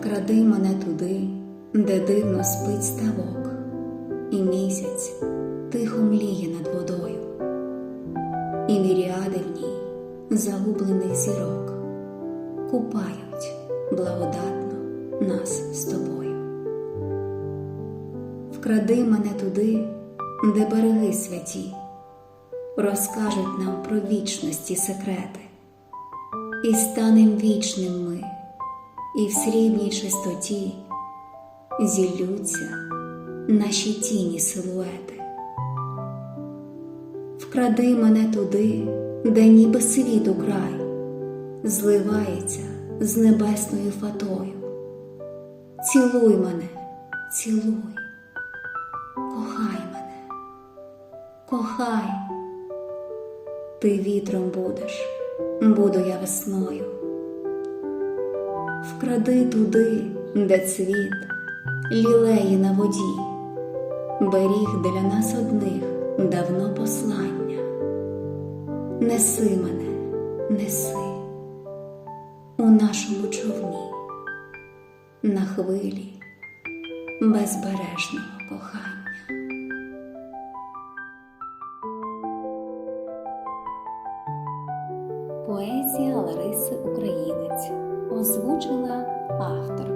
Вкради мене туди, де дивно спить ставок, і місяць тихо мліє над водою, і міріади в ній загублених зірок купають благодатно нас з тобою. Вкради мене туди, де береги святі, розкажуть нам про вічності секрети, і станем вічним ми, і в срібній чистоті зіллються наші тіні силуети. Вкради мене туди, де ніби світу край зливається з небесною фатою. Цілуй мене, цілуй, кохай мене, кохай, ти вітром будеш, буду я весною. Вкради туди, де цвіт, лілеї на воді, беріг для нас одних давно послання. Неси мене, неси у нашому човні, на хвилі безбережного кохання. Поезія Лариси Українець озвучила авторка.